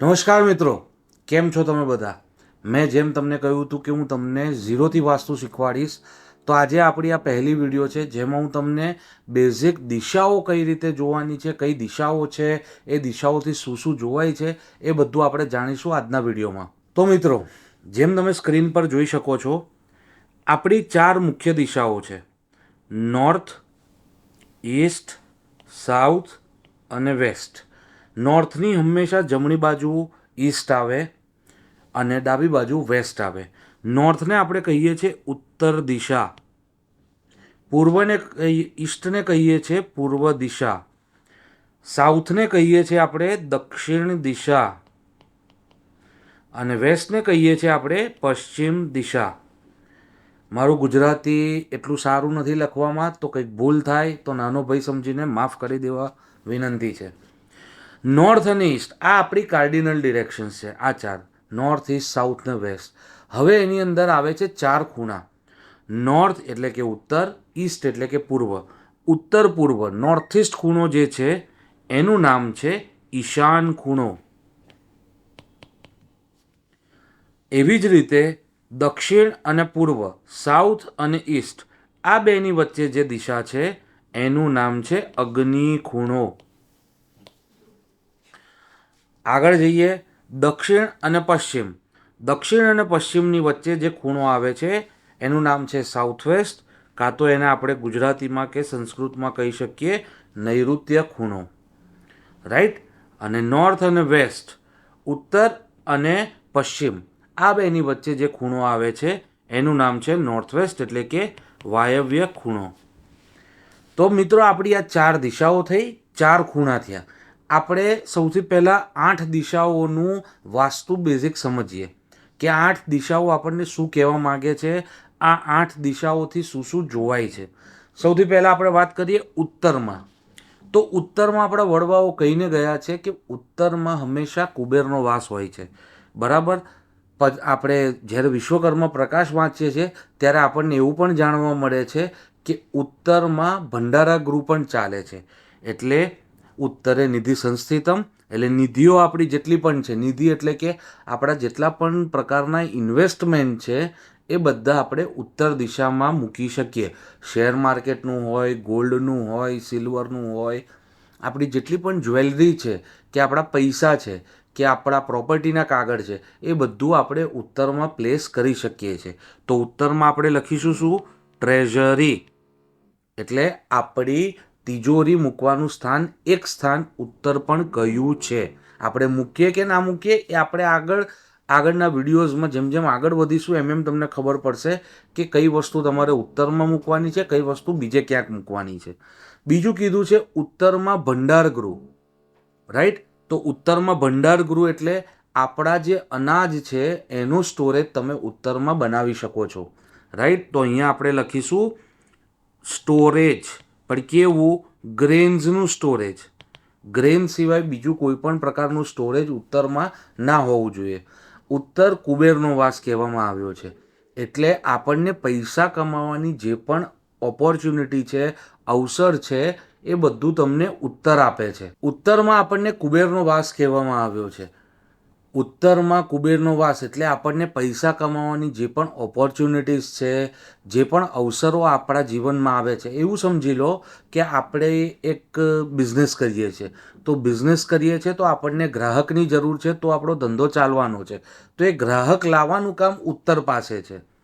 નમસ્કાર મિત્રો, કેમ છો તમે બધા? મેં જેમ તમને કહ્યું હતું કે હું તમને ઝીરોથી વાસ્તુ શીખવાડીશ, તો આજે આપણી આ પહેલી વીડિયો છે જેમાં હું તમને બેઝિક દિશાઓ કઈ રીતે જોવાની છે, કઈ દિશાઓ છે, એ દિશાઓથી શું શું જોવાય છે, એ બધું આપણે જાણીશું આજના વિડીયોમાં. તો મિત્રો, જેમ તમે સ્ક્રીન પર જોઈ શકો છો, આપણી ચાર મુખ્ય દિશાઓ છે. નોર્થ ઈસ્ટ સાઉથ અને વેસ્ટ નોર્થની હંમેશા જમણી બાજુ ઈસ્ટ આવે અને ડાબી બાજુ વેસ્ટ આવે. નોર્થને આપણે કહીએ છીએ ઉત્તર દિશા. પૂર્વને ઈસ્ટને કહીએ છીએ પૂર્વ દિશા. સાઉથને કહીએ છીએ આપણે દક્ષિણ દિશા. અને વેસ્ટને કહીએ છીએ આપણે પશ્ચિમ દિશા. મારું ગુજરાતી એટલું સારું નથી લખવામાં, તો કંઈક ભૂલ થાય તો નાનો ભાઈ સમજીને માફ કરી દેવા વિનંતી છે. નોર્થ અને ઈસ્ટ આ આપણી કાર્ડિનલ ડિરેક્શન્સ છે. આ ચાર. નોર્થ ઈસ્ટ સાઉથ ને વેસ્ટ હવે એની અંદર આવે છે ચાર ખૂણા. નોર્થ એટલે કે ઉત્તર ઈસ્ટ એટલે કે પૂર્વ. ઉત્તર, પૂર્વ. નોર્થ ઈસ્ટ ખૂણો જે છે, એનું નામ છે ઈશાન ખૂણો. એવી જ રીતે દક્ષિણ અને પૂર્વ સાઉથ અને ઈસ્ટ આ બેની વચ્ચે જે દિશા છે, એનું નામ છે અગ્નિ ખૂણો. આગળ જઈએ, દક્ષિણ અને પશ્ચિમ. દક્ષિણ અને પશ્ચિમની વચ્ચે જે ખૂણો આવે છે, એનું નામ છે સાઉથ વેસ્ટ કાં તો એને આપણે ગુજરાતીમાં કે સંસ્કૃતમાં કહી શકીએ નૈઋત્ય ખૂણો. રાઈટ અને નોર્થ અને વેસ્ટ ઉત્તર અને પશ્ચિમ, આ બેની વચ્ચે જે ખૂણો આવે છે, એનું નામ છે નોર્થ વેસ્ટ એટલે કે વાયવ્ય ખૂણો. તો મિત્રો, આપણી આ ચાર દિશાઓ થઈ, ચાર ખૂણા થયા. આપણે સૌથી પહેલાં આઠ દિશાઓનું વાસ્તુ બેઝિક સમજીએ કે આઠ દિશાઓ આપણને શું કહેવા માગે છે? આ આઠ દિશાઓથી શું શું જોવાય છે? સૌથી પહેલાં આપણે વાત કરીએ ઉત્તરમાં. તો ઉત્તરમાં આપણા વડવાઓ કહીને ગયા છે કે ઉત્તરમાં હંમેશા કુબેરનો વાસ હોય છે. બરાબર? આપણે જ્યારે વિશ્વકર્મા પ્રકાશ વાંચીએ છીએ, ત્યારે આપણને એવું પણ જાણવા મળે છે કે ઉત્તરમાં ભંડારા ગૃહ પણ ચાલે છે. એટલે ઉત્તરે નિધિ સંસ્થિતમ, એટલે નિધિઓ આપણી જેટલી પણ છે, નિધિ એટલે કે આપણા જેટલા પણ પ્રકારના ઇન્વેસ્ટમેન્ટ છે, એ બધા આપણે ઉત્તર દિશામાં મૂકી શકીએ. શેર માર્કેટનું હોય, ગોલ્ડનું હોય, સિલ્વરનું હોય, આપણી જેટલી પણ જ્વેલરી છે, કે આપણા પૈસા છે, કે આપણા પ્રોપર્ટીના કાગળ છે, એ બધું આપણે ઉત્તરમાં પ્લેસ કરી શકીએ છીએ. તો ઉત્તરમાં આપણે લખીશું શું? ટ્રેઝરી એટલે આપણી તિજોરી મૂકવાનું સ્થાન એક સ્થાન ઉત્તર પણ કહ્યું છે. આપણે મૂકીએ કે ના મૂકીએ એ આપણે આગળ, આગળના વિડીયોઝમાં જેમ જેમ આગળ વધીશું એમ એમ તમને ખબર પડશે કે કઈ વસ્તુ તમારે ઉત્તરમાં મૂકવાની છે, કઈ વસ્તુ બીજે ક્યાંક મૂકવાની છે. બીજું કીધું છે ઉત્તરમાં ભંડાર ગૃહ. રાઈટ તો ઉત્તરમાં ભંડાર ગૃહ એટલે આપણા જે અનાજ છે એનું સ્ટોરેજ તમે ઉત્તરમાં બનાવી શકો છો. રાઈટ તો અહીંયા આપણે લખીશું સ્ટોરેજ પણ કેવું? ગ્રેન્સનું સ્ટોરેજ ગ્રેન સિવાય બીજું કોઈ પણ પ્રકારનું સ્ટોરેજ ઉત્તરમાં ના હોવું જોઈએ. ઉત્તર કુબેરનો વાસ કહેવામાં આવ્યો છે. એટલે આપણને પૈસા કમાવાની જે પણ ઓપોર્ચ્યુનિટી છે, અવસર છે, એ બધું તમને ઉત્તર આપે છે. ઉત્તરમાં આપણને કુબેરનો વાસ કહેવામાં આવ્યો છે. ઉત્તરમાં કુબેરનો વાસ એટલે આપણને પૈસા કમાવાની જે પણ ઓપોર્ચ્યુનિટીઝ છે, જે પણ અવસરો આપણા જીવનમાં આવે છે, એવું સમજી લો કે આપણે એક બિઝનેસ કરીએ છીએ. તો બિઝનેસ કરીએ છીએ તો આપણને ગ્રાહકની જરૂર છે, તો આપણો ધંધો ચાલવાનો છે. તો એ ગ્રાહક લાવવાનું કામ ઉત્તર પાસે છે.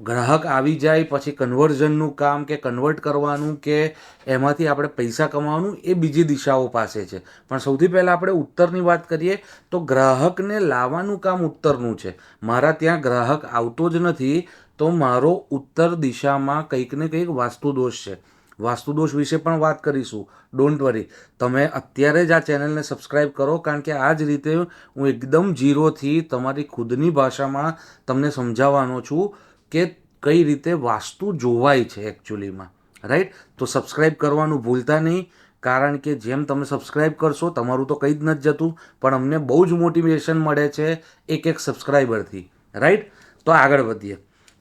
ગ્રાહક આવી જાય, પછી કન્વર્ઝનનું કામ કે કન્વર્ટ કરવાનું કે એમાંથી આપણે પૈસા કમાવાનું એ બીજી દિશાઓ પાસે છે. પણ સૌથી પહેલાં આપણે ઉત્તરની વાત કરીએ તો ગ્રાહકને લાવવાનું કામ ઉત્તરનું છે. મારા ત્યાં ગ્રાહક આવતો જ નથી, તો મારો ઉત્તર દિશામાં કંઈક ને કંઈક વાસ્તુદોષ છે. વાસ્તુદોષ વિશે પણ વાત કરીશું. ડોન્ટ વરી તમે અત્યારે જ આ ચેનલને સબસ્ક્રાઈબ કરો, કારણ કે આ જ રીતે હું એકદમ જીરોથી તમારી ખુદની ભાષામાં તમને સમજાવવાનો છું. કે કઈ રીતે વાસ્તુ જોવાય છે એકચ્યુઅલીમાં રાઈટ તો સબસ્ક્રાઈબ કરવાનું ભૂલતા નહીં, કારણ કે જેમ તમે સબસ્ક્રાઈબ કરશો, તમારું તો કંઈ જ નથી જતું, પણ અમને બહુ જ મોટિવેશન મળે છે એક એક સબસ્ક્રાઈબરથી રાઈટ તો આગળ વધીએ.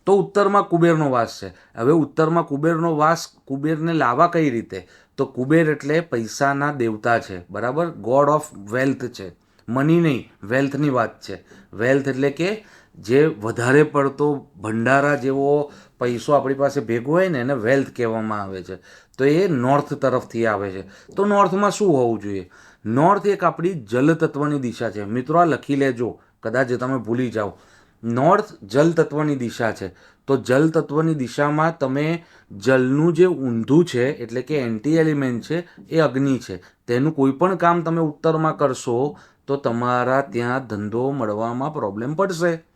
તો ઉત્તરમાં કુબેરનો વાસ છે. હવે ઉત્તરમાં કુબેરનો વાસ કુબેરને લાવવા કઈ રીતે? તો કુબેર એટલે પૈસાના દેવતા છે. બરાબર? ગોડ ઓફ વેલ્થ છે. મની નહીં વેલ્થની વાત છે. વેલ્થ એટલે કે જે વધારે પડતો ભંડારા જેવો પૈસો આપણી પાસે ભેગો હોય ને એને વેલ્થ કહેવામાં આવે છે. તો એ નોર્થ તરફથી આવે છે. તો નોર્થમાં શું હોવું જોઈએ? નોર્થ એક આપણી જલતત્વની દિશા છે. મિત્રો, આ લખી લેજો. કદાચ તમે ભૂલી જાઓ. નોર્થ જલતત્વની દિશા છે. તો જલતત્વની દિશામાં તમે જલનું જે ઊંધું છે, એટલે કે એન્ટી એલિમેન્ટ છે, એ અગ્નિ છે. તેનું કોઈ પણ કામ તમે ઉત્તરમાં કરશો, તો તમારા ત્યાં ધંધો મળવામાં પ્રોબ્લેમ પડશે.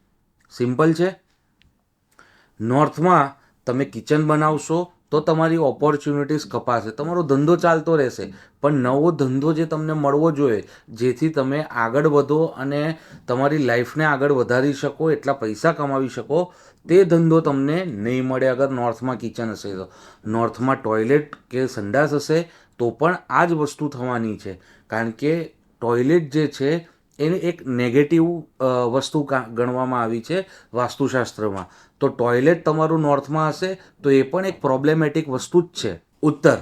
સિમ્પલ છે. નોર્થમાં તમે કિચન બનાવશો તો તમારી ઓપોર્ચ્યુનિટીઝ કપાશે. તમારો ધંધો ચાલતો રહેશે. પણ નવો ધંધો જે તમને મળવો જોઈએ, જેથી તમે આગળ વધો અને તમારી લાઈફને આગળ વધારી શકો, એટલા પૈસા કમાવી શકો, તે ધંધો તમને નહીં મળે અગર નોર્થમાં કિચન હશે તો. નોર્થમાં ટોયલેટ કે સંડાસ હશે તો પણ આ જ વસ્તુ થવાની છે. કારણ કે ટોયલેટ જે છે એને એક નેગેટિવ વસ્તુ ગણવામાં આવી છે વાસ્તુશાસ્ત્રમાં. તો ટોયલેટ તમારું નોર્થમાં હશે, તો એ પણ એક પ્રોબ્લેમેટિક વસ્તુ જ છે. ઉત્તર.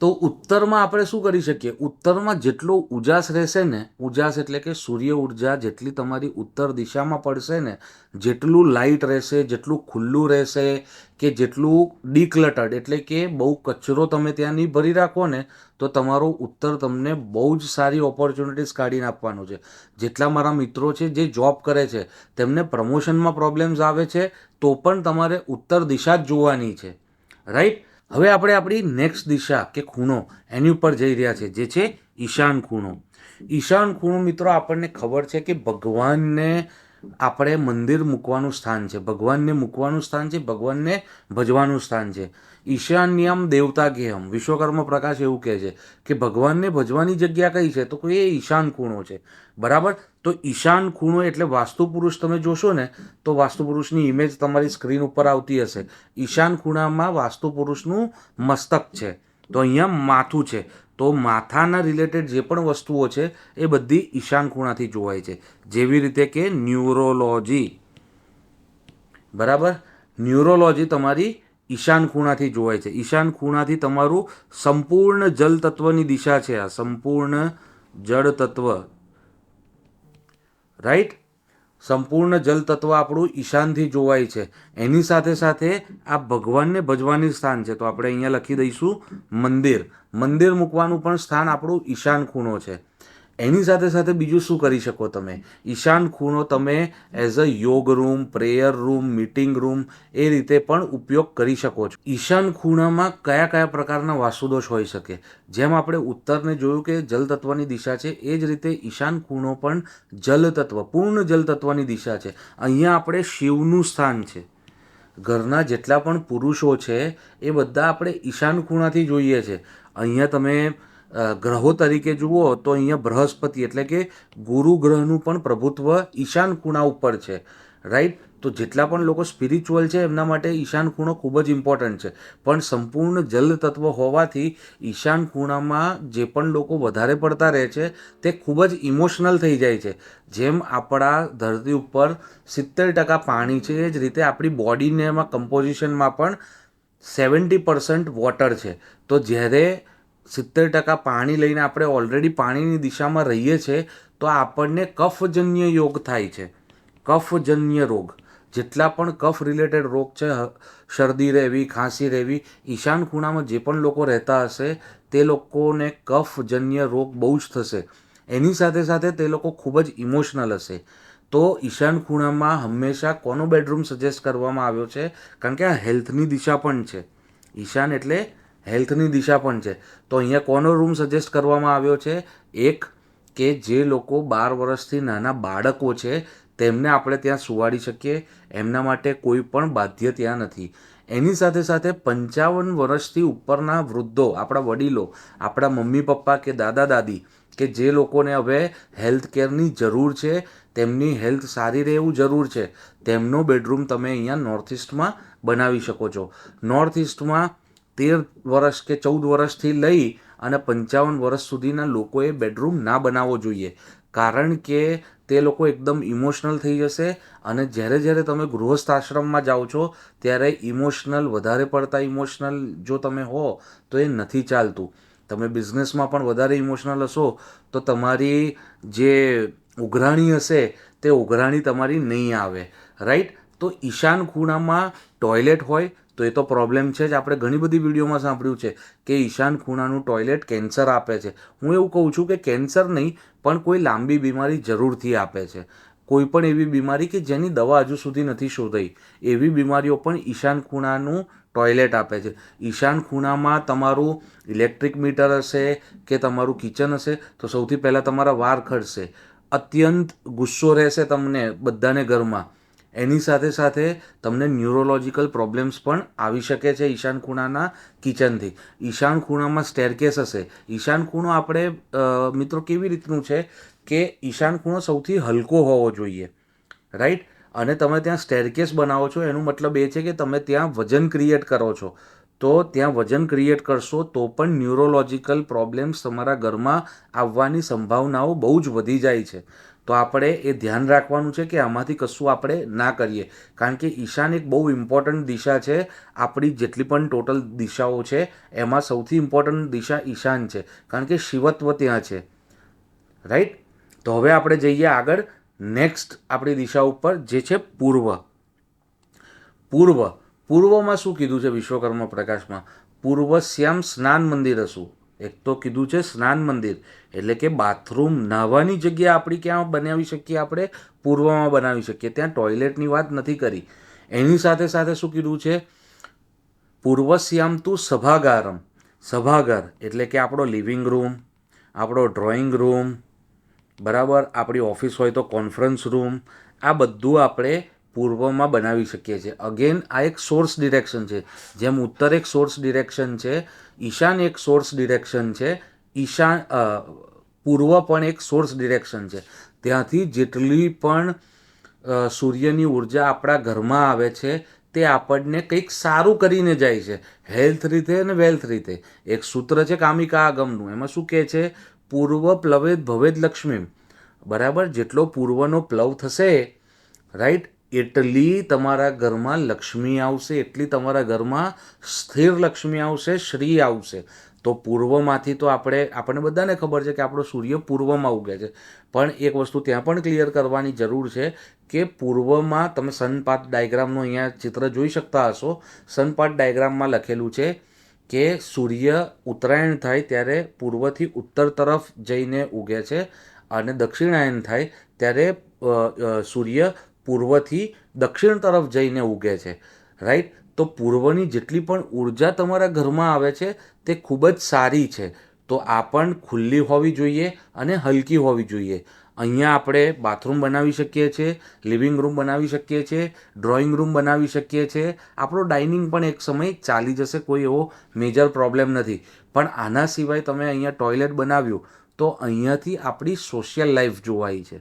તો ઉત્તરમાં આપણે શું કરી શકીએ? ઉત્તરમાં જેટલો ઉજાસ રહેશે ને, ઉજાસ એટલે કે સૂર્ય ઊર્જા જેટલી તમારી ઉત્તર દિશામાં પડશે ને, જેટલું લાઇટ રહેશે, જેટલું ખુલ્લું રહેશે કે જેટલું ડિક્લટર્ડ એટલે કે બહુ કચરો તમે ત્યાં નહીં ભરી રાખો ને, તો તમારો ઉત્તર તમને બહુ જ સારી ઓપોર્ચ્યુનિટીઝ કાઢીને આપવાનો છે. જેટલા મારા મિત્રો છે જે જોબ કરે છે, તેમને પ્રમોશનમાં પ્રોબ્લેમ્સ આવે છે, તો પણ તમારે ઉત્તર દિશા જ જોવાની છે. રાઈટ હવે આપણે આપણી નેક્સ્ટ દિશા કે ખૂણો એની ઉપર જઈ રહ્યા છે, જે છે ઈશાન ખૂણો. ઈશાન ખૂણો મિત્રો આપણને ખબર છે કે ભગવાનને આપણે મંદિર મૂકવાનું સ્થાન છે. ભગવાનને મૂકવાનું સ્થાન છે, ભગવાનને ભજવાનું સ્થાન છે. ઈશાન્યમ દેવતા ગેહમ વિશ્વકર્મા પ્રકાશ એવું કહે છે કે ભગવાનને ભજવાની જગ્યા કઈ છે? તો એ ઈશાન ખૂણો છે. બરાબર? તો ઈશાન ખૂણો એટલે વાસ્તુ પુરુષ તમે જોશો ને, તો વાસ્તુ પુરુષની ઇમેજ તમારી સ્ક્રીન ઉપર આવતી હશે. ઈશાન ખૂણામાં વાસ્તુ પુરુષનું મસ્તક છે. તો અહીંયા માથું છે. તો માથાના રિલેટેડ જે પણ વસ્તુઓ છે, એ બધી ઈશાન ખૂણાથી જોવાય છે. જેવી રીતે કે ન્યુરોલોજી. બરાબર? ન્યુરોલોજી તમારી ઈશાન ખૂણાથી જોવાય છે. ઈશાન ખૂણાથી તમારું સંપૂર્ણ જલ તત્વની દિશા છે આ સંપૂર્ણ જળ તત્વ રાઈટ સંપૂર્ણ જલ તત્વ આપણું ઈશાનથી જોવાય છે. એની સાથે સાથે આ ભગવાનને ભજવાની સ્થાન છે. તો આપણે અહીંયા લખી દઈશું મંદિર. મંદિર મૂકવાનું પણ સ્થાન આપણું ઈશાન ખૂણો છે. એની સાથે સાથે બીજું શું કરી શકો તમે? ઈશાન ખૂણો તમે as a yoga room prayer room meeting room એ રીતે પણ ઉપયોગ કરી શકો છો. ઈશાન ખૂણામાં કયા કયા પ્રકારના વાસુદોષ હોઈ શકે? જેમ આપણે ઉત્તરને જોયું કે જલતત્વની દિશા છે, એ જ રીતે ઈશાન ખૂણો પણ જલતત્વ, પૂર્ણ જલતત્વની દિશા છે. અહીંયા આપણે શિવનું સ્થાન છે. ઘરના જેટલા પણ પુરુષો છે, એ બધા આપણે ઈશાન ખૂણાથી જોઈએ છે. અહીંયા તમે ગ્રહો તરીકે જુઓ તો અહીંયા બૃહસ્પતિ એટલે કે ગુરુ ગ્રહનું પણ પ્રભુત્વ ઈશાન ખૂણા ઉપર છે રાઈટ તો જેટલા પણ લોકો સ્પિરિચ્યુઅલ છે એમના માટે ઈશાન ખૂણો ખૂબ જ ઇમ્પોર્ટન્ટ છે. પણ સંપૂર્ણ જલ તત્વ હોવાથી ઈશાન ખૂણામાં જે પણ લોકો વધારે પડતા રહે છે, તે ખૂબ જ ઇમોશનલ થઈ જાય છે. જેમ આપણા ધરતી ઉપર સિત્તેર ટકા પાણી છે, એ જ રીતે આપણી બોડીને એમાં કમ્પોઝિશનમાં પણ સેવન્ટી પર્સન્ટ વોટર છે. તો જ્યારે સિત્તેર ટકા પાણી લઈને આપણે ઓલરેડી પાણીની દિશામાં રહીએ છીએ, તો આપણને કફજન્ય યોગ થાય છે. કફજન્ય રોગ. જેટલા પણ કફ રિલેટેડ રોગ છે શરદી રહેવી, ખાંસી રહેવી, ઈશાન ખૂણામાં જે પણ લોકો રહેતા હશે, તે લોકોને કફજન્ય રોગ બહુ જ થશે. એની સાથે સાથે તે લોકો ખૂબ જ ઇમોશનલ હશે. તો ઈશાન ખૂણામાં હંમેશા કોનો બેડરૂમ સજેસ્ટ કરવામાં આવ્યો છે? કારણ કે આ હેલ્થની દિશા પણ છે. ઈશાન એટલે હેલ્થની દિશા પણ છે. તો અહીંયા કોનો રૂમ સજેસ્ટ કરવામાં આવ્યો છે? એક કે જે લોકો બાર વર્ષથી નાના બાળકો છે, તેમને આપણે ત્યાં સુવાડી શકીએ. એમના માટે કોઈ પણ બાધ્ય ત્યાં નથી. એની સાથે સાથે પંચાવન વર્ષથી ઉપરના વૃદ્ધો, આપણા વડીલો, આપણા મમ્મી પપ્પા કે દાદા દાદી કે જે લોકોને હવે હેલ્થ કેરની જરૂર છે, તેમની હેલ્થ સારી રહે એવું જરૂર છે, તેમનો બેડરૂમ તમે અહીંયા નોર્થ ઇસ્ટમાં બનાવી શકો છો. નોર્થ ઇસ્ટમાં તેર વર્ષ કે ચૌદ વર્ષથી લઈ અને પંચાવન વર્ષ સુધીના લોકોએ બેડરૂમ ના બનાવવો જોઈએ. કારણ કે તે લોકો એકદમ ઇમોશનલ થઈ જશે અને જ્યારે જ્યારે તમે ગૃહસ્થ આશ્રમમાં જાઓ છો, ત્યારે ઇમોશનલ, વધારે પડતા ઇમોશનલ જો તમે હો, તો એ નથી ચાલતું. તમે બિઝનેસમાં પણ વધારે ઇમોશનલ હશો, તો તમારી જે ઉઘરાણી હશે, તે ઉઘરાણી તમારી નહીં આવે. રાઈટ? તો ઈશાન ખૂણામાં ટોયલેટ હોય તો એ તો પ્રોબ્લેમ છે જ. આપણે ઘણી બધી વિડીયોમાં સાંભળ્યું છે કે ઈશાન ખૂણાનું ટોયલેટ કેન્સર આપે છે. હું એવું કહું છું કે કેન્સર નહીં, પણ કોઈ લાંબી બીમારી જરૂરથી આપે છે. કોઈ પણ એવી બીમારી કે જેની દવા હજુ સુધી નથી શોધાઈ, એવી બીમારીઓ પણ ઈશાન ખૂણાનું ટોયલેટ આપે છે. ઈશાન ખૂણામાં તમારું ઇલેક્ટ્રિક મીટર હશે કે તમારું કિચન હશે, તો સૌથી પહેલાં તમારા વાર ખડશે અત્યંત ગુસ્સો રહેશે તમને બધાને ઘરમાં. એની સાથે સાથે તમને ન્યુરોલોજિકલ પ્રોબ્લેમ્સ પણ આવી શકે છે ઈશાન ખૂણાના કિચનથી. ઈશાન ખૂણામાં સ્ટેરકેસ હશે. ઈશાન ખૂણો આપણે મિત્રો, કેવી રીતનું છે કે ઈશાન ખૂણો સૌથી હલકો હોવો જોઈએ. રાઈટ અને તમે ત્યાં સ્ટેરકેસ બનાવો છો, એનું મતલબ એ છે કે તમે ત્યાં વજન ક્રિએટ કરો છો. તો ત્યાં વજન ક્રિએટ કરશો તો પણ ન્યુરોલોજિકલ પ્રોબ્લેમ્સ તમારા ઘરમાં આવવાની સંભાવનાઓ બહુ જ વધી જાય છે. તો આપણે એ ધ્યાન રાખવાનું છે કે આમાંથી કશું આપણે ના કરીએ. કારણ કે ઈશાન એક બહુ ઇમ્પોર્ટન્ટ દિશા છે. આપણી જેટલી પણ ટોટલ દિશાઓ છે, એમાં સૌથી ઇમ્પોર્ટન્ટ દિશા ઈશાન છે. કારણ કે શિવત્વ ત્યાં છે. રાઈટ તો હવે આપણે જઈએ આગળ. નેક્સ્ટ આપણી દિશા ઉપર જે છે પૂર્વ. પૂર્વ. પૂર્વમાં શું કીધું છે વિશ્વકર્મા પ્રકાશમાં? પૂર્વ શ્યામ સ્નાન મંદિર હશું એક તો કીધું છે સ્નાન મંદિર. એટલે કે બાથરૂમ નાહવાની જગ્યા આપણી ક્યાં બનાવી શકીએ આપણે? પૂર્વમાં બનાવી શકીએ. ત્યાં ટોયલેટની વાત નથી કરી. એની સાથે સાથે શું કીધું છે? પૂર્વશ્યામ તું સભાગારમ. સભાગાર એટલે કે આપણો લિવિંગ રૂમ, આપણો ડ્રોઈંગ રૂમ, બરાબર? આપણી ઓફિસ હોય તો કોન્ફરન્સ રૂમ. આ બધું આપણે પૂર્વમાં બનાવી શકીએ છીએ. અગેન આ એક સોર્સ ડિરેક્શન છે. જેમ ઉત્તર એક સોર્સ ડિરેક્શન છે, ઈશાન એક સોર્સ ડિરેક્શન છે, ઈશાન પૂર્વ પણ એક સોર્સ ડિરેક્શન છે. ત્યાંથી જેટલી પણ સૂર્યની ઊર્જા આપણા ઘરમાં આવે છે, તે આપણને કંઈક સારું કરીને જાય છે. હેલ્થ રીતે અને વેલ્થ રીતે. એક સૂત્ર છે કામિકા આગમનું. એમાં શું કહે છે? પૂર્વ પ્લવેદ ભવેદ લક્ષ્મી બરાબર? જેટલો પૂર્વનો પ્લવ થશે રાઈટ એટલી તમારા ઘરમાં લક્ષ્મી આવશે, એટલી તમારા ઘરમાં સ્થિર લક્ષ્મી આવશે, શ્રી આવશે. તો પૂર્વમાંથી તો આપણે, આપણને બધાને ખબર છે કે આપણો સૂર્ય પૂર્વમાં ઉગે છે. પણ એક વસ્તુ ત્યાં પણ ક્લિયર કરવાની જરૂર છે કે પૂર્વમાં તમે સનપાત ડાયગ્રામનું અહીંયા ચિત્ર જોઈ શકતા હશો. સનપાત ડાયગ્રામમાં લખેલું છે કે સૂર્ય ઉત્તરાયણ થાય ત્યારે પૂર્વથી ઉત્તર તરફ જઈને ઉગે છે અને દક્ષિણાયન થાય ત્યારે સૂર્ય પૂર્વથી દક્ષિણ તરફ જઈને ઉગે છે રાઈટ તો પૂર્વની જેટલી પણ ઊર્જા તમારા ઘરમાં આવે છે, તે ખૂબ જ સારી છે. તો આ પણ ખુલ્લી હોવી જોઈએ અને હલકી હોવી જોઈએ. અહીંયા આપણે બાથરૂમ બનાવી શકીએ છીએ, લિવિંગ રૂમ બનાવી શકીએ છીએ, ડ્રોઈંગ રૂમ બનાવી શકીએ છીએ. આપણો ડાઇનિંગ પણ એક સમય ચાલી જશે, કોઈ એવો મેજર પ્રોબ્લેમ નથી. પણ આના સિવાય તમે અહીંયા ટોયલેટ બનાવ્યું, તો અહીંયાથી આપણી સોશિયલ લાઈફ જોવાય છે.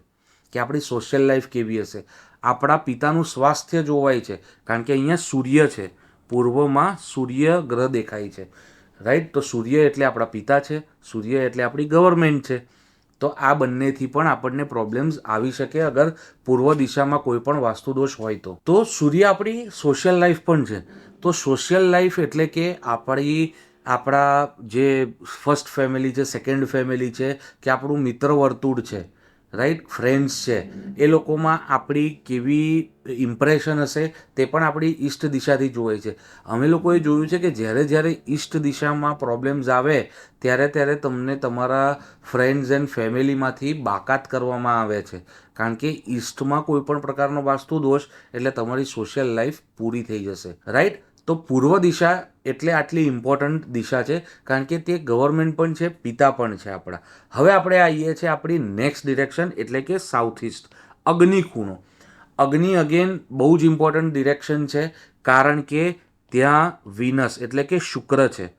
કે આપણી સોશિયલ લાઈફ કેવી હશે? આપણા પિતાનું સ્વાસ્થ્ય જોવાય છે. કારણ કે અહીંયા સૂર્ય છે. પૂર્વમાં સૂર્ય ગ્રહ દેખાય છે. રાઈટ તો સૂર્ય એટલે આપણા પિતા છે. સૂર્ય એટલે આપણી ગવર્મેન્ટ છે. તો આ બંનેથી પણ આપણને પ્રોબ્લેમ્સ આવી શકે અગર પૂર્વ દિશામાં કોઈ પણ વાસ્તુદોષ હોય તો. તો સૂર્ય આપણી સોશિયલ લાઈફ પણ છે. તો સોશિયલ લાઈફ એટલે કે આપણી, આપણા જે ફર્સ્ટ ફેમિલી છે સેકન્ડ ફેમિલી છે, કે આપણું મિત્ર વર્તુળ છે. રાઈટ ફ્રેન્ડ્સ છે. એ લોકોમાં આપણી કેવી ઇમ્પ્રેશન હશે તે પણ આપણી ઈષ્ટ દિશાથી જોવે છે. અમે લોકોએ જોયું છે કે જ્યારે જ્યારે ઈષ્ટ દિશામાં પ્રોબ્લેમ્સ આવે, ત્યારે ત્યારે તમને તમારા ફ્રેન્ડ્સ એન્ડ ફેમિલીમાંથી બાકાત કરવામાં આવે છે. કારણ કે ઈસ્ટમાં કોઈ પણ પ્રકારનો વાસ્તુ દોષ, એટલે તમારી સોશિયલ લાઈફ પૂરી થઈ જશે. રાઈટ તો પૂર્વ દિશા એટલે આટલી ઇમ્પોર્ટન્ટ દિશા છે, કારણ કે તે ગવર્મેન્ટ પણ છે, પિતા પણ છે આપણા. હવે આપણે આવીએ છીએ આપણી નેક્સ્ટ ડિરેક્શન એટલે કે સાઉથ ઇસ્ટ અગ્નિ ખૂણો. અગ્નિ અગેન બહુ જ ઇમ્પોર્ટન્ટ ડિરેક્શન છે, કારણ કે ત્યાં વિનસ એટલે કે શુક્ર છે.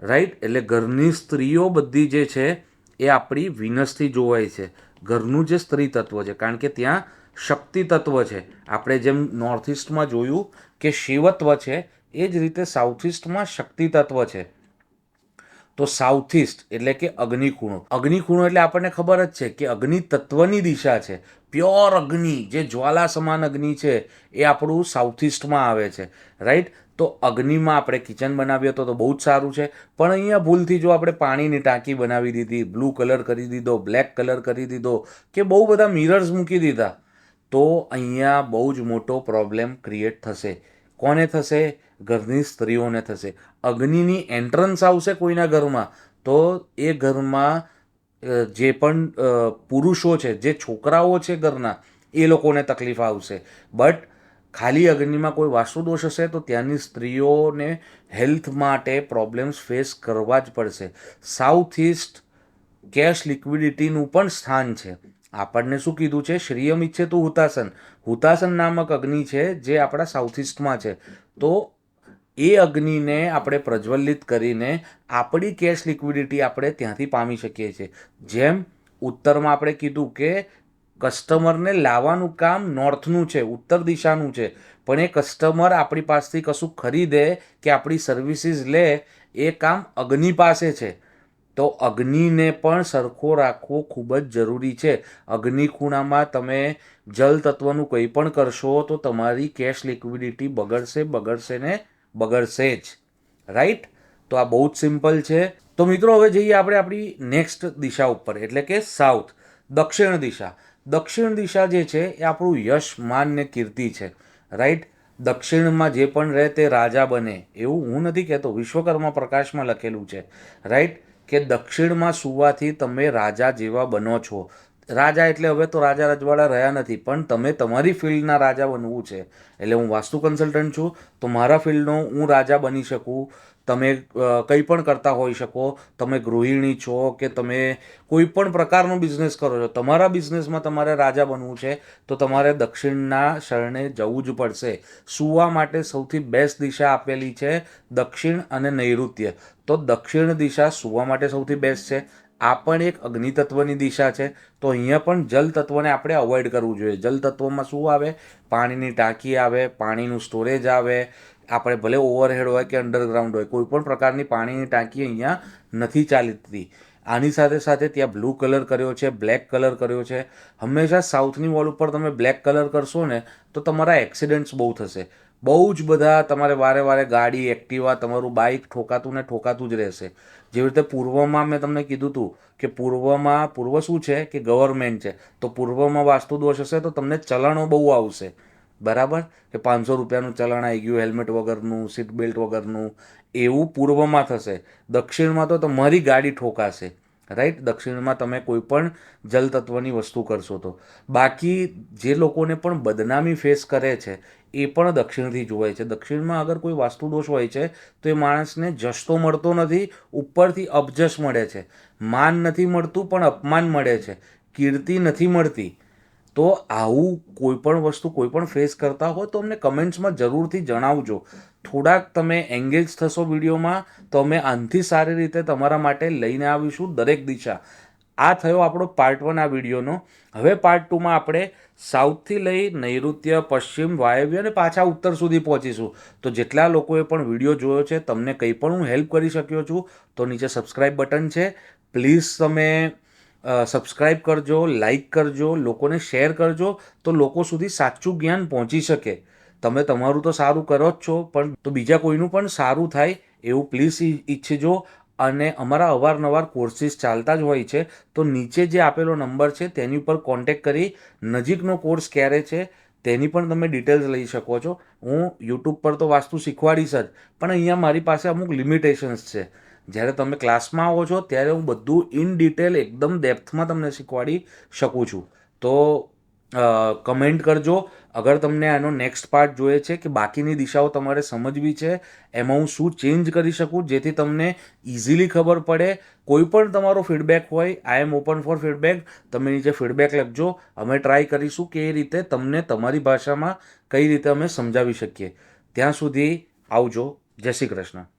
રાઈટ એટલે ઘરની સ્ત્રીઓ બધી જે છે, એ આપણી વિનસથી જોવાય છે. ઘરનું જે સ્ત્રી તત્વ છે, કારણ કે ત્યાં શક્તિ તત્વ છે. આપણે જેમ નોર્થ ઇસ્ટમાં જોયું કે શિવત્વ છે એ જ રીતે સાઉથ ઇસ્ટમાં શક્તિ તત્વ છે. તો સાઉથ ઇસ્ટ એટલે કે અગ્નિખૂણો અગ્નિખૂણો એટલે આપણને ખબર જ છે કે અગ્નિ તત્વની દિશા છે. પ્યોર અગ્નિ, જે જ્વાલા સમાન અગ્નિ છે, એ આપણું સાઉથ ઇસ્ટમાં આવે છે. રાઈટ તો અગ્નિમાં આપણે કિચન બનાવીએ હતો તો બહુ જ સારું છે. પણ અહીંયા ભૂલથી જો આપણે પાણીની ટાંકી બનાવી દીધી, બ્લુ કલર કરી દીધો, બ્લેક કલર કરી દીધો, કે બહુ બધા મિરર્સ મૂકી દીધા, તો અહીંયા બહુ જ મોટો પ્રોબ્લેમ ક્રિએટ થશે. કોને થશે? ઘરની સ્ત્રીઓને થશે. અગ્નિની એન્ટ્રન્સ આવશે કોઈના ઘરમાં, તો એ ઘરમાં જે પણ પુરુષો છે, જે છોકરાઓ છે ઘરના, એ લોકોને તકલીફ આવશે. બટ ખાલી અગ્નિમાં કોઈ વાસ્તુદોષ હશે તો ત્યાંની સ્ત્રીઓને હેલ્થ માટે પ્રોબ્લેમ્સ ફેસ કરવા જ પડશે. સાઉથ ઇસ્ટ કેશ લિક્વિડિટીનું પણ સ્થાન છે. આપણને શું કીધું છે? શ્રીયમ ઈચ્છે તો હુતાસન. હુતાસન નામક અગ્નિ છે જે આપણા સાઉથ ઇસ્ટમાં છે. તો એ અગ્નિને આપણે પ્રજ્વલિત કરીને આપણી કેશ લિક્વિડિટી આપણે ત્યાંથી પામી શકીએ છીએ. જેમ ઉત્તરમાં આપણે કીધું કે કસ્ટમરને લાવવાનું કામ નોર્થનું છે, ઉત્તર દિશાનું છે, પણ એ કસ્ટમર આપણી પાસેથી કશું ખરીદે કે આપણી સર્વિસીસ લે, એ કામ અગ્નિ પાસે છે. તો અગ્નિને પણ સરખો રાખવો ખૂબ જ જરૂરી છે. અગ્નિ ખૂણામાં તમે જલ તત્વનું કંઈ પણ કરશો તો તમારી કેશ લિક્વિડિટી બગડશે બગડશે ને બગડશે જ. રાઈટ તો આ બહુ જ સિમ્પલ છે. તો મિત્રો, હવે જઈએ આપણે આપણી નેક્સ્ટ દિશા ઉપર, એટલે કે સાઉથ દક્ષિણ દિશા. દક્ષિણ દિશા જે છે, એ આપણું યશ માન ને કીર્તિ છે. રાઈટ દક્ષિણમાં જે પણ રહે તે રાજા બને. એવું હું નથી કહેતો, વિશ્વકર્મા પ્રકાશમાં લખેલું છે. રાઈટ કે દક્ષિણમાં સુવાથી તમે રાજા જેવા બનો છો. રાજા એટલે હવે તો રાજા રજવાડા રહ્યા નથી, પણ તમે તમારી ફિલ્ડના રાજા બનવું છે. એટલે હું વાસ્તુ કન્સલ્ટન્ટ છું, તો મારા ફિલ્ડનો હું રાજા બની શકું. તમે કંઈ પણ કરતા હોઈ શકો. તમે ગૃહિણી છો કે તમે કોઈ પણ પ્રકારનો બિઝનેસ કરો છો. તમારા બિઝનેસમાં તમારે રાજા બનવું છે, તો તમારે દક્ષિણના શરણે જવું જ પડશે. સુવા માટે સૌથી બેસ્ટ દિશા આપેલી છે દક્ષિણ અને નૈઋત્ય. તો દક્ષિણ દિશા સુવા માટે સૌથી બેસ્ટ છે આ પણ એક અગ્નિ તત્વની દિશા છે. તો અહીંયા પણ જલ તત્વને આપણે અવોઇડ કરવું જોઈએ. જલ તત્વમાં શું આવે? પાણીની ટાંકી આવે, પાણીનું સ્ટોરેજ આવે. આપણે ભલે ઓવરહેડ હોય કે અંડરગ્રાઉન્ડ હોય, કોઈ પણ પ્રકારની પાણીની ટાંકી અહીંયા નથી ચાલતી. આની સાથે સાથે ત્યાં બ્લુ કલર કર્યો છે બ્લેક કલર કર્યો છે. હંમેશા સાઉથની વોલ ઉપર તમે બ્લેક કલર કરશો ને, તો તમારા એક્સિડન્ટ્સ બહુ થશે. બહુ જ બધા તમારે વારે વારે ગાડી એક્ટિવા તમારું બાઇક ઠોકાતું ને ઠોકાતું જ રહેશે. જેવી રીતે પૂર્વમાં મેં તમને કીધું હતું કે પૂર્વમાં, પૂર્વ શું છે કે ગવર્મેન્ટ છે. તો પૂર્વમાં વાસ્તુ દોષ હશે તો તમને ચલણો બહુ આવશે. બરાબર? કે પાંચસો રૂપિયાનું ચલણ આવી ગયું, હેલ્મેટ વગરનું સીટ બેલ્ટ વગરનું. એવું પૂર્વમાં થશે. દક્ષિણમાં તો તમારી ગાડી ઠોકાશે. રાઈટ દક્ષિણમાં તમે કોઈ પણ જલતત્વની વસ્તુ કરશો તો. બાકી જે લોકોને પણ બદનામી ફેસ કરે છે એ પણ દક્ષિણથી જોવાય છે. દક્ષિણમાં અગર કોઈ વાસ્તુદોષ હોય છે, તો એ માણસને જશતો મળતો નથી, ઉપરથી અપજશ મળે છે. માન નથી મળતું, પણ અપમાન મળે છે. કીર્તિ નથી મળતી, તો આવું કોઈ પણ વસ્તુ કોઈ પણ ફેસ કરતા હોય તો અમને કમેન્ટ્સમાં જરૂરથી જણાવજો. થોડાક તમે એંગેજ થશો વિડીયોમાં, તો અમે આનથી સારી રીતે તમારા માટે લઈને આવીશું દરેક દિશા. આ થયો આપણો પાર્ટ વન આ વિડીયોનો. હવે પાર્ટ ટુમાં આપણે સાઉથથી લઈ નૈઋત્ય, પશ્ચિમ, વાયવ્ય અને પાછા ઉત્તર સુધી પહોંચીશું. તો જેટલા લોકોએ પણ વીડિયો જોયો છે, તમને કંઈ પણ હું હેલ્પ કરી શક્યો છું, તો નીચે સબસ્ક્રાઇબ બટન છે. પ્લીઝ તમે સબસ્ક્રાઇબ કરજો લાઈક કરજો, લોકોને શેર કરજો, તો લોકો સુધી સાચું જ્ઞાન પહોંચી શકે. તમે તમારું તો સારું કરો જ છો, પણ તો બીજા કોઈનું પણ સારું થાય એવું પ્લીઝ ઈચ્છજો. અને અમારા અવારનવાર કોર્સીસ ચાલતા જ હોય છે, તો નીચે જે આપેલો નંબર છે, તેની ઉપર કોન્ટેક કરી, નજીકનો કોર્સ ક્યારે છે, તેની પણ તમે ડિટેલ્સ લઈ શકો છો. હું યુટ્યુબ પર તો વાસ્તુ શીખવાડીશ જ, પણ અહીંયા મારી પાસે અમુક લિમિટેશન્સ છે. જ્યારે તમે ક્લાસમાં આવો છો, ત્યારે હું બધું ઇન ડિટેલ એકદમ ડેપ્થમાં તમને શીખવાડી શકું છું. તો કમેન્ટ કરજો. અગર તમને આનો નેક્સ્ટ પાર્ટ જોઈએ છે કે બાકીની દિશાઓ તમારે સમજવી છે, એમાં હું શું ચેન્જ કરી શકું, જેથી તમને ઇઝીલી ખબર પડે. કોઈ પણ તમારો ફીડબેક હોય I am open for feedback તમે નીચે ફીડબેક લખજો. અમે ટ્રાય કરીશું કે એ રીતે તમને તમારી ભાષામાં કઈ રીતે અમે સમજાવી શકીએ. ત્યાં સુધી આવજો. જય શ્રી કૃષ્ણ.